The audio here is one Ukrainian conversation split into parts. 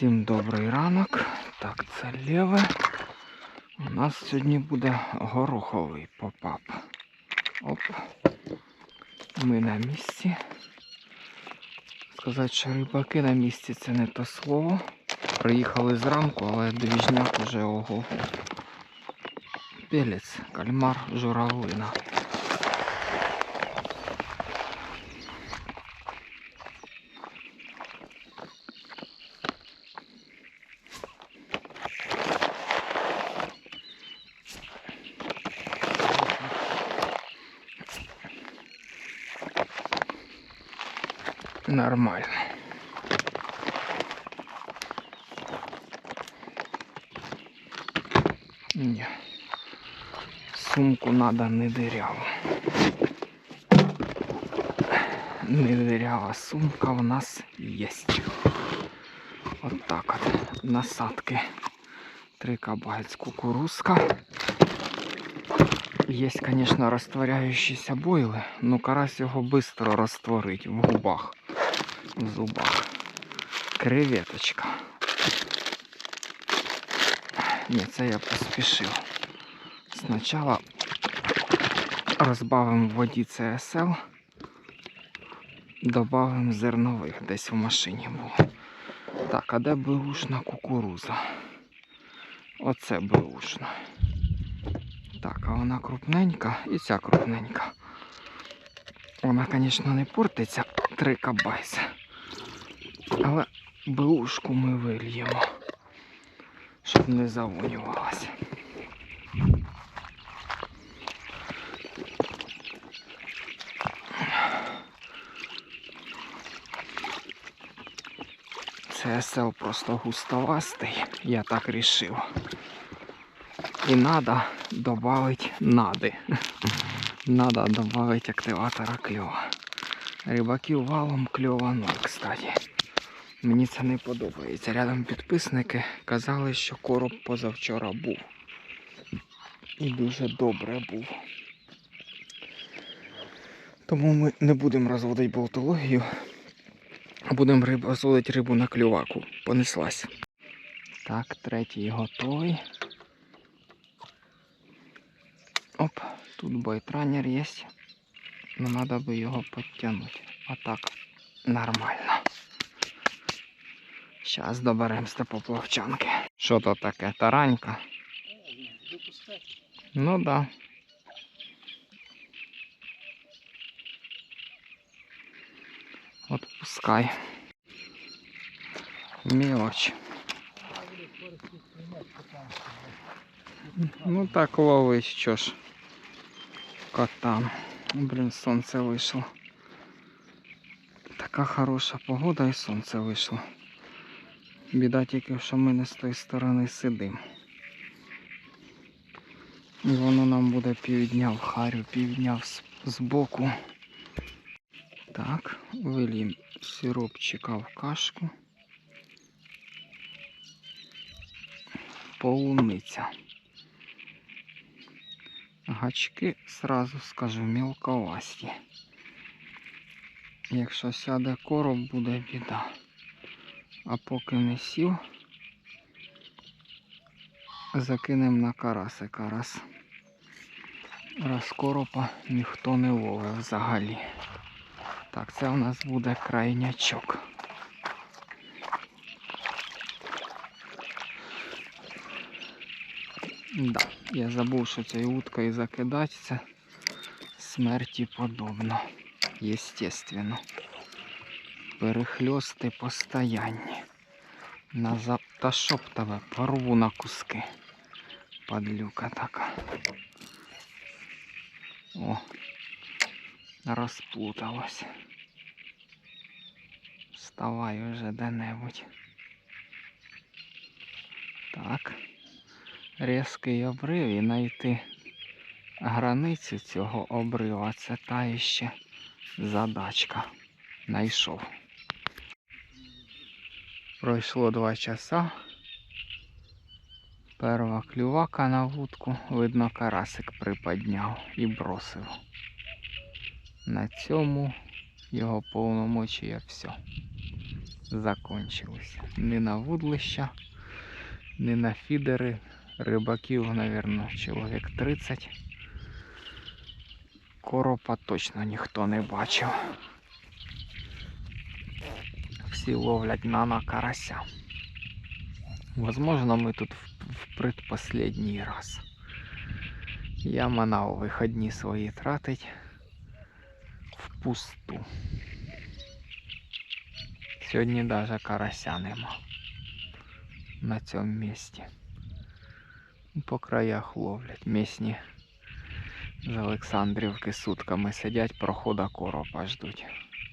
Всім добрий ранок. Так, це ліве. У нас сьогодні буде гороховий попап. Оп. Ми на місці. Сказати, що рибаки на місці це не то слово. Приїхали зранку, але двіжняк уже ого. Пелець, кальмар, журавлина. Нормально. Ні. Сумку надо не дыряву. Не дырява сумка у нас есть. Вот так от. Насадки. Три кабальц кукурузка. Есть, конечно, растворяющиеся бойли, но карась його быстро растворить в губах, в зубах. Креветочка. Ні, це я поспішив. Спочатку розбавимо в воді CSL, додамо зернових, десь в машині було. Так, а де беушна кукуруза? Оце беушна. Так, а вона крупненька і ця крупненька. Вона, звісно, не портиться три кабайси. Але беушку ми вильємо, щоб не завонювалася. CSL просто густовастий, я так рішив. І надо добавить нади. Надо добавить активатора кльова. Рибаків валом кльова ноль, кстати. Мені це не подобається. Рядом підписники казали, що короб позавчора був. І дуже добре був. Тому ми не будемо розводити болтологію, а будемо риб... розводити рибу на клюваку. Понеслась. Так, третій готовий. Оп, тут бойтранер є. Но надо би його підтягнути. А так нормально. Зараз доберемось до поплавчанки. Що то таке? Таранька? Ну да. Отпускай. Мелочь. Ну так ловить, що ж. Котам. Блін, сонце вийшло. Така хороша погода і сонце вийшло. Біда тільки, що ми не з тої сторони сидимо. І воно нам буде півдня в харю, півдня з- збоку. Так, вилім сиропчика в кашку. Полуниця. Гачки, сразу скажу, мілковасті. Якщо сяде короб, буде біда. А поки не сів, закинемо на караси карас. Раз коропа ніхто не ловив взагалі. Так, це у нас буде крайнячок. Да, я забув, що цією уткою закидати це смерті подобно. Естественно. Перехльости постоянні. На за... Та щоб тебе порву на куски. Падлюка така. О, розплуталась. Вставай уже де-небудь. Так. Різкий обрив і знайти границю цього обрива. Це та іще задачка. Найшов. Пройшло два часа. Перва клювака на вудку, видно, карасик приподняв і бросив. На цьому його повномочія все. закончились. Не на вудлища, не на фідери. Рибаків, мабуть, чоловік 30. Коропа точно ніхто не бачив. Всі ловлять на карася. Возможно, ми тут в, в предпоследній раз. Я манав виходні свої тратить впусту. Сьогодні навіть карася нема на цьому місці. По краях ловлять. Місні з Олександрівки сутками сидять, прохода коропа ждуть.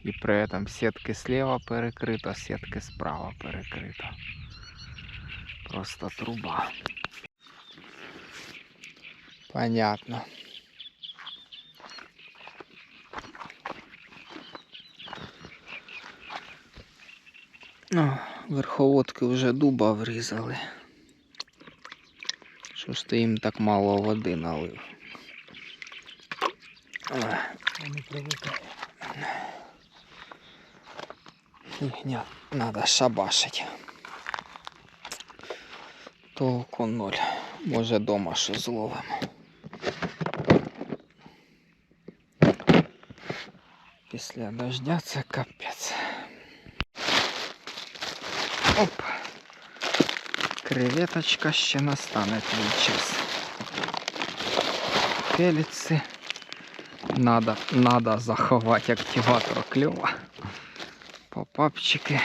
І при этом сітки слева перекрита, сітки справа перекрита. Просто труба. Понятно. Ну, верховодки вже дуба врізали. Що ж ти їм так мало води налив? Вони привикли. Фігня, надо шабашить. Толку ноль. Може дома що зловимо. Після дождя це капець. Оп. Креветочка ще настане твій час. Пелиці. Надо, надо заховати активатор кльова. Попапчики.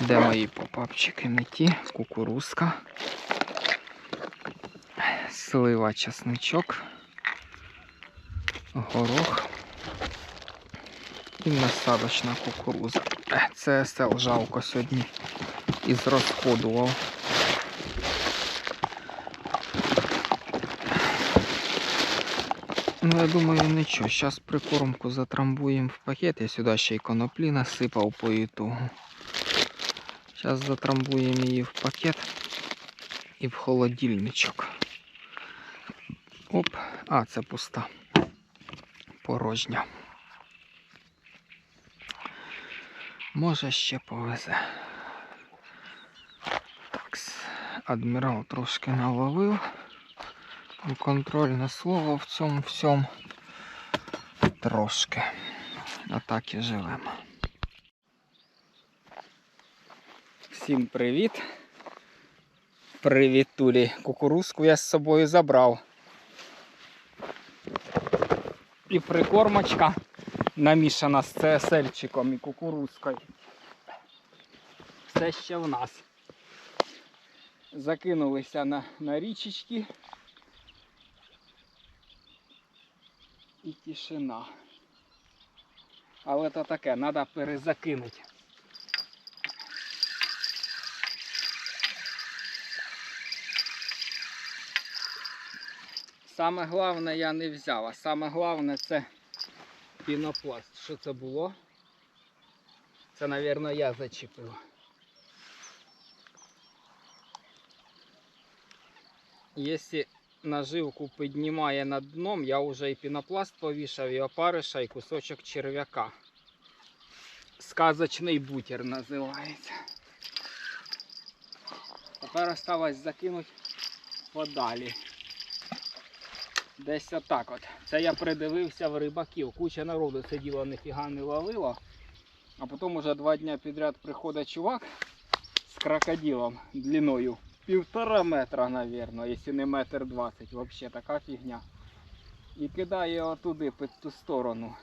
Де мої попапчики? Не ті. Кукурузка. Слива, чесничок. Горох. І насадочна кукуруза. Е, Це сел жалко сьогодні. Із розходував. Ну, я думаю, нічого. Зараз прикормку затрамбуємо в пакет. Я сюди ще й коноплі насипав по ітогу. Зараз затрамбуємо її в пакет і в холодильничок. Оп, а, це пуста. Порожня. Може ще повезе. Так, адмірал трошки наловив. Контрольне слово в цьому всьому трошки. А так і живемо. Всім привіт. Привіт, Тулі. Кукурузку я з собою забрав. І прикормочка намішана з CSL-чиком і кукурузкою. Все ще в нас. Закинулися на, на річечки. І тишина. Але то таке, треба перезакинути. Саме головне я не взяв, а саме головне це пінопласт. Що це було? Це, мабуть, я зачепив. Якщо наживку піднімає над дном, я вже і пінопласт повішав, і опариша, і кусочок черв'яка. Сказочний бутер називається. Тепер осталось закинути подалі. Десь отак от. Це я придивився в рибаків. Куча народу сиділо, ніфіга не ловило. А потім уже два дня підряд приходить чувак з крокодилом длиною півтора метра, навірно, якщо не метр двадцять. Взагалі така фігня. І кидає його туди, під ту сторону.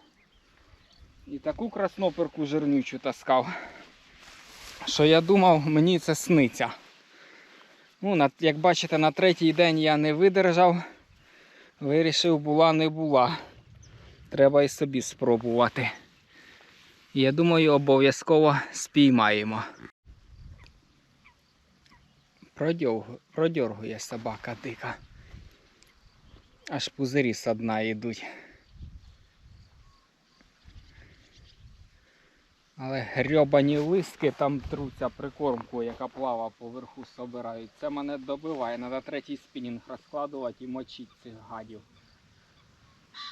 І таку красноперку жирнючу таскав. Що я думав, мені це сниться. Ну, на, як бачите, на третій день я не видержав. Вирішив, була не була. Треба і собі спробувати. Я думаю, обов'язково спіймаємо. Продьоргу- Продьоргує собака дика. Аж пузирі з дна йдуть. Але грьобані листки там труться прикормку, яка плава поверху собирають. Це мене добиває. Треба третій спінінг розкладувати і мочити цих гадів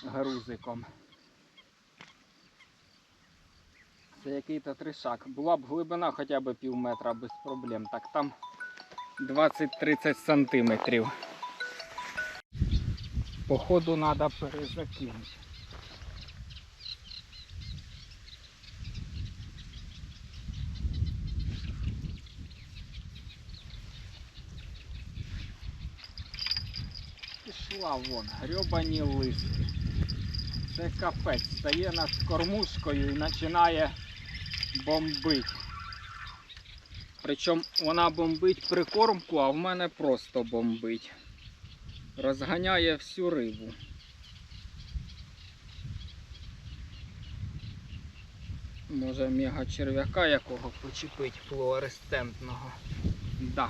грузиком. Це який-то тришак. Була б глибина хоча б пів метра без проблем. Так там 20-30 сантиметрів. Походу треба перезакинути. Пішла вон, грьобані листки. Це капець. Стає над кормушкою і починає бомбить. Причому вона бомбить прикормку, а в мене просто бомбить. Розганяє всю рибу. Може мега черв'яка якого почепить флуоресцентного. Да.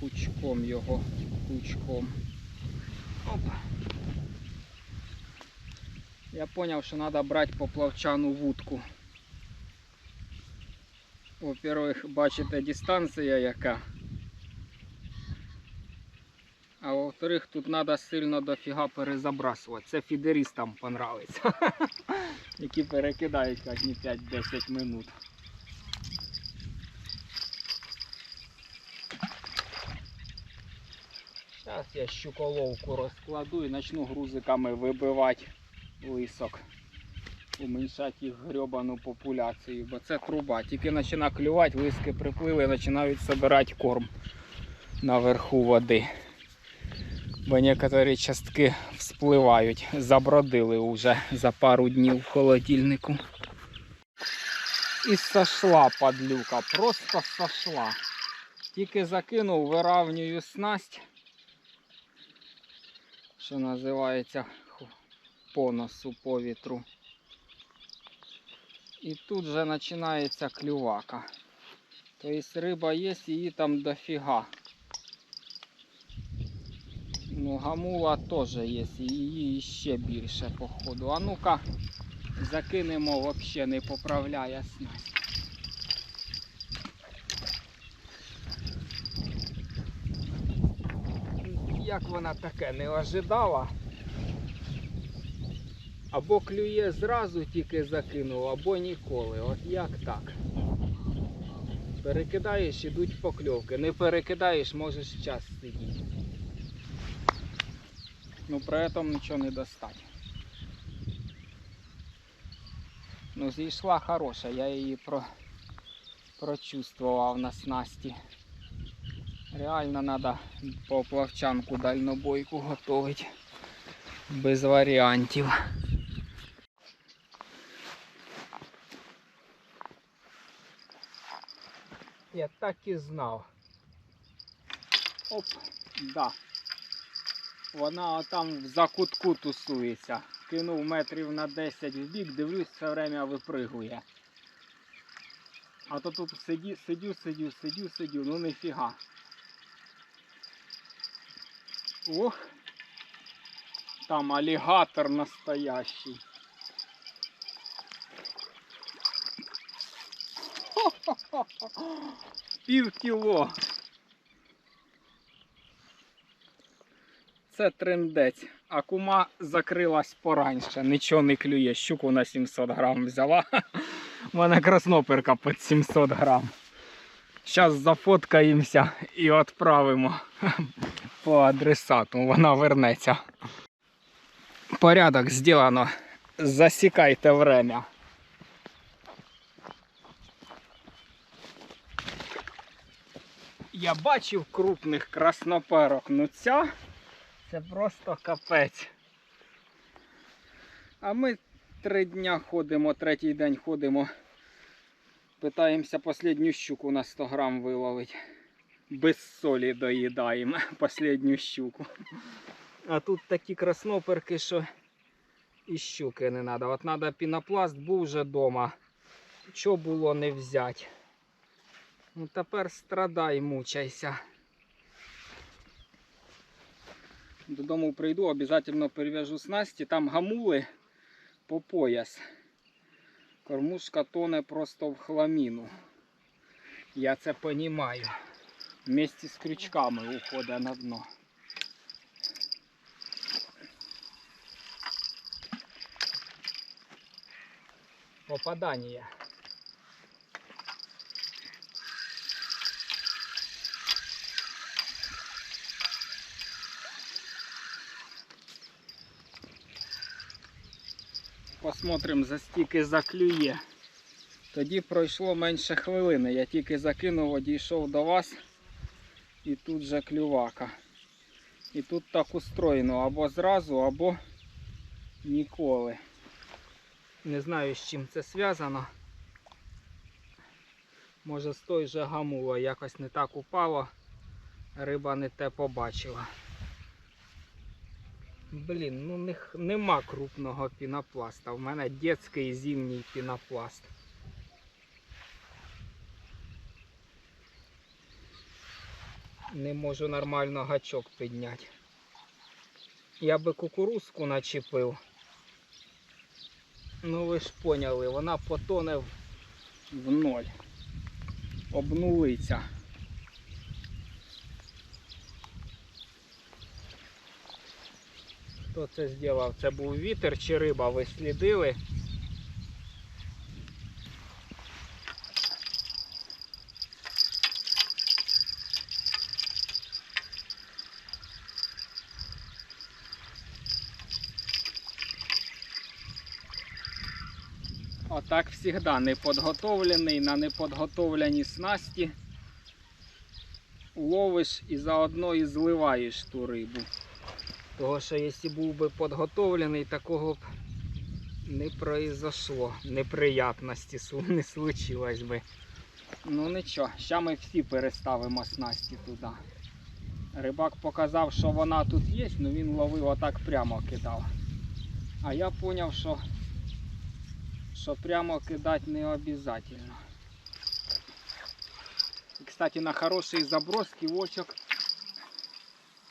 Пучком його, пучком. Опа. Я зрозумів, що треба брати поплавчану вудку. Во-первых, бачите дистанція яка. А во-вторых, тут треба сильно дофіга перезабрасувати. Це фідеристам понравиться. Які перекидають кожні 5-10 минут. Зараз я щуколовку розкладу і почну грузиками вибивати лисок. Уменьшати їх грьобану популяцію, бо це труба. Тільки починає клювати, лиски приплили починають збирати корм наверху води. Бо некоторі частки вспливають, забродили вже за пару днів в холодильнику. І сошла падлюка, просто сошла. Тільки закинув, виравнюю снасть, що називається по носу, по вітру. І тут же починається клювака. Тобто риба є, її там дофіга. Ну, гамула теж є, її ще більше, походу. А ну-ка, закинемо, взагалі не поправляє снасть. Як вона таке не ожидала? Або клює зразу тільки закинув, або ніколи. От як так? Перекидаєш, ідуть покльовки. Не перекидаєш, можеш час сидіти. Ну при этом нічого не достать. Ну, зійшла хороша, я її про... прочувствував на снасті. Реально треба поплавчанку дальнобойку готувати. Без варіантів. Я так і знав. Оп, да. Вона там в закутку тусується. Кинув метрів на 10 в бік, дивлюсь, все время випригує. А то тут сиді, сидю, сидю, сидю, сидю, ну ніфіга. Ох, там алігатор настоящий. Пів кіло. Це трендець. А кума закрилась пораньше, нічого не клює. Щуку на 700 грам взяла. У мене красноперка під 700 грам. Зараз зафоткаємося і відправимо по адресату. Вона вернеться. Порядок зроблено. Засікайте время. Я бачив крупних красноперок, ну ця це просто капець. А ми три дня ходимо, третій день ходимо. Питаємося останню щуку на 100 грам виловити. Без солі доїдаємо останню щуку. А тут такі красноперки, що і щуки не треба. От треба пінопласт, був вже вдома. Що було не взяти. Ну тепер страдай, мучайся. Додому прийду, обов'язково перев'яжу снасті, там гамули по пояс. Кормушка тоне просто в хламіну. Я це розумію. Вместе з крючками уходить на дно. Попадання. Посмотрим, за стільки заклює. Тоді пройшло менше хвилини. Я тільки закинув, одійшов до вас і тут же клювака. І тут так устроєно або зразу, або ніколи. Не знаю з чим це зв'язано. Може з той же гамуло якось не так упало, риба не те побачила. Блін, ну не, х- нема крупного пінопласта. У мене дитячий зимній пінопласт. Не можу нормально гачок підняти. Я би кукурузку начепив. Ну ви ж поняли, вона потоне в ноль. Обнулиться. Хто це зробив? Це був вітер чи риба? Ви слідили? Отак завжди неподготовлений на неподготовленій снасті ловиш і заодно і зливаєш ту рибу. Того що якщо був би підготовлений, такого б не произошло. Неприятності не случилось би. Ну нічого, зараз ми всі переставимо снасті туди. Рибак показав, що вона тут є, але він ловив отак прямо кидав. А я зрозумів, що що прямо кидати не обов'язково. Кстати, на хороший заброс ківочок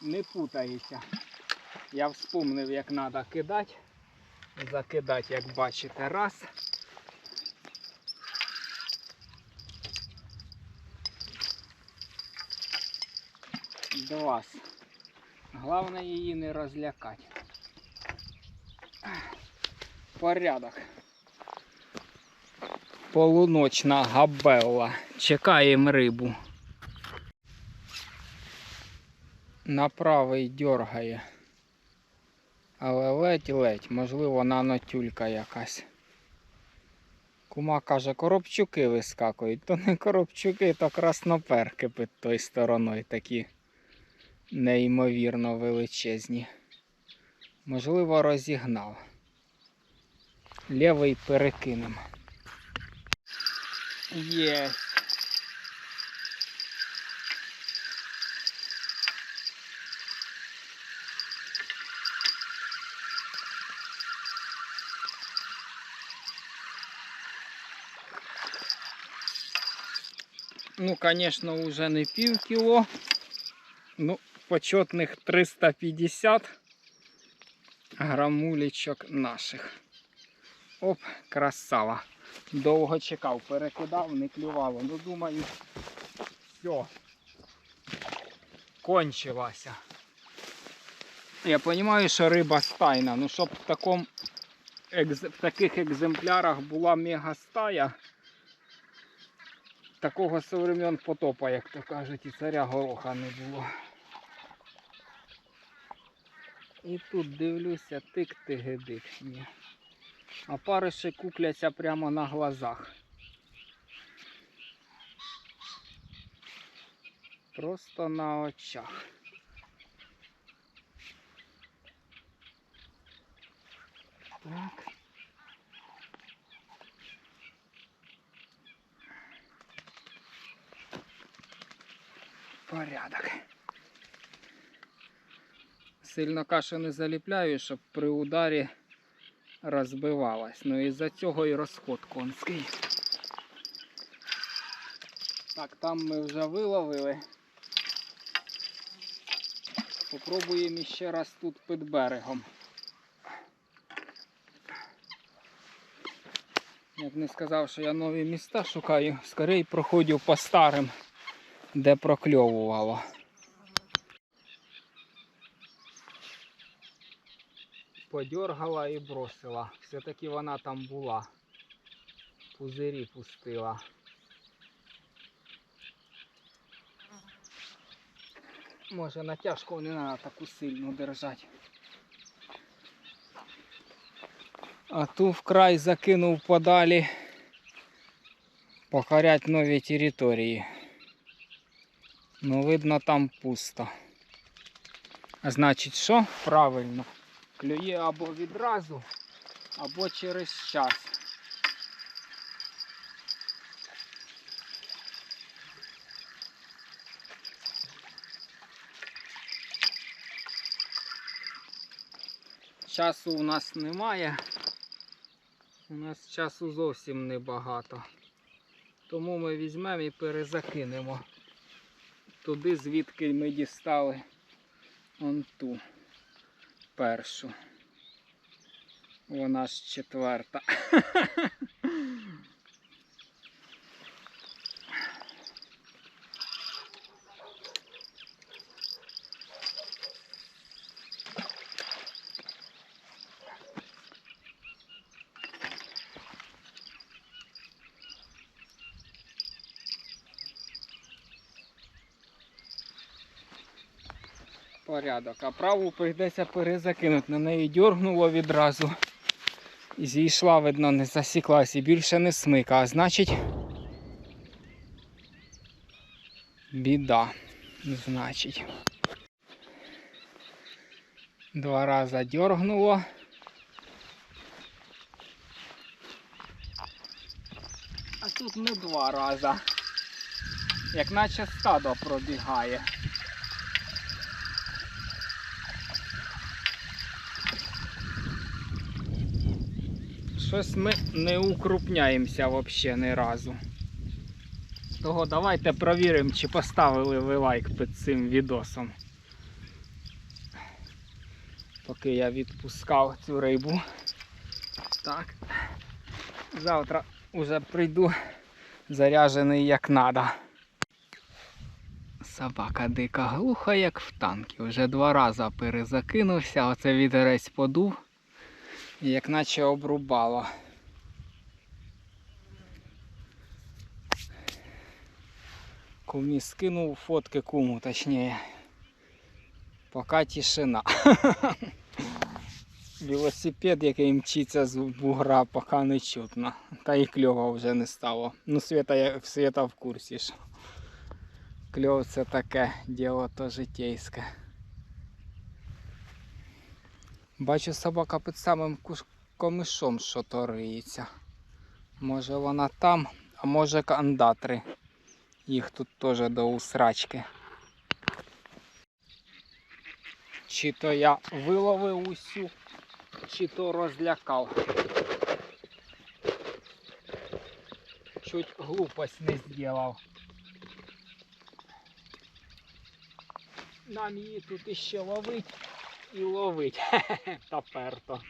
не путається. Я вспомнив, як треба кидати. Закидати, як бачите, раз. Два. Головне її не розлякати. Порядок. Полуночна габелла. Чекаємо рибу. На правий дьоргає. Але ледь-ледь, можливо, нанотюлька якась. Кума каже, коробчуки вискакують. То не коробчуки, то красноперки під тою стороною такі неймовірно величезні. Можливо, розігнав. Лівий перекинемо. Є. Ну, конечно, уже не пів кіло. Ну, почетних 350 грамулечок наших. Оп, красава. Довго чекав, перекидав, не клювало. Ну, думаю, все. Кончилася. Я розумію, що риба стайна, ну щоб в, такому, екз- в таких екземплярах була мега стая, такого со времен потопа, як то кажуть, і царя гороха не було. І тут дивлюся, тик ти гидик. Ні. А париші купляться прямо на глазах. Просто на очах. Так. Порядок. Сильно кашу не заліпляю, щоб при ударі розбивалась. Ну і за цього і розход конський. Так, там ми вже виловили. Попробуємо ще раз тут під берегом. Як не сказав, що я нові міста шукаю, скорей проходжу по старим, де прокльовувало. Подергала і бросила. Все-таки вона там була. пузирі пустила. Може натяжку не треба таку сильну держати. А ту вкрай закинув подалі покорять нові території. Ну, видно, там пусто. А значить, що? Правильно. Клює або відразу, або через час. Часу у нас немає. У нас часу зовсім небагато. Тому ми візьмемо і перезакинемо туди, звідки ми дістали он ту першу. Вона ж четверта. Порядок. А праву прийдеться перезакинути. На неї дьоргнуло відразу. І зійшла, видно, не засіклась і більше не смика. А значить. Біда. Значить. Два рази дьоргнуло. А тут не два рази. Як наче стадо пробігає. Щось ми не укрупняємося взагалі ні разу. Того давайте провіримо, чи поставили ви лайк під цим відосом. Поки я відпускав цю рибу. Так. Завтра вже прийду заряджений як надо. Собака дика глуха, як в танки. Вже два рази перезакинувся, оце вітерець подув. Як наче обрубало. Кумі скинув фотки куму, точніше. Поки тишина. Велосипед, який мчиться з бугра, поки не чутно. Та і кльова вже не стало. Ну, Света, я- Света в курсі ж. Кльов це таке діло то житейське. Бачу собака під самим комишом що то риється. Може вона там, а може кандатри. Їх тут теж до усрачки. Чи то я виловив усю, чи то розлякав. Чуть глупость не зробив. Нам її тут іще ловить і ловить. Таперто.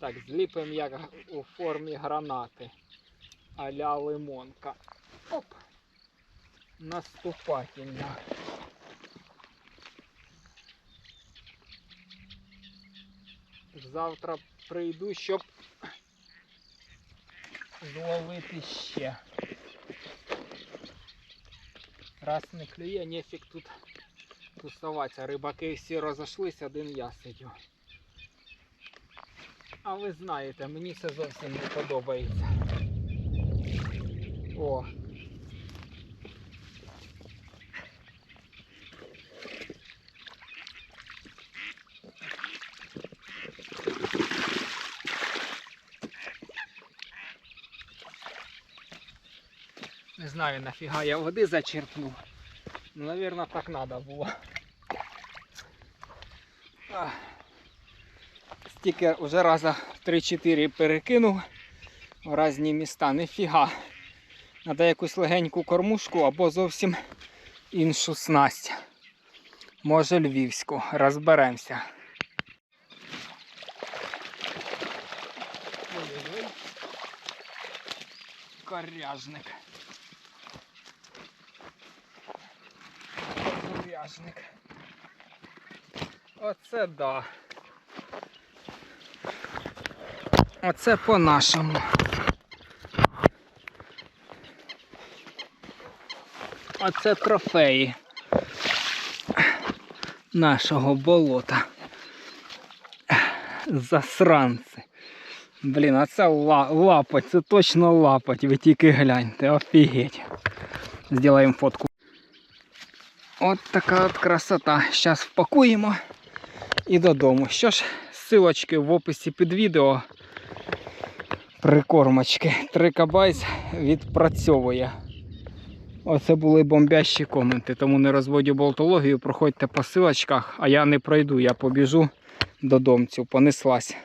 Так, зліпимо як у формі гранати. А-ля лимонка. Оп. Наступательно. Завтра прийду, щоб зловити ще. Раз не клює, нефік тут тусуватися. Рибаки всі розійшлися, один я сидю. А ви знаєте, мені це зовсім не подобається. О. Не знаю нафіга я води зачерпнув. Ну, наверное, так надо було. Стільки вже раза 3-4 перекинув в різні міста. Ніфіга. Треба якусь легеньку кормушку або зовсім іншу снасть. Може львівську. Розберемося. Коряжник. Мурашник. Оце да. Оце по-нашому. Оце трофеї нашого болота. Засранці. Блін, а це лапоть, це точно лапоть, ви тільки гляньте, офігеть. Зробимо фотку. От така от красота. Зараз впакуємо і додому. Що ж, ссылочки в описі під відео. Прикормочки. Трикабайс відпрацьовує. Оце були бомбящі коменти, тому не розводю болтологію, проходьте по силочках, а я не пройду, я побіжу додомцю, понеслась.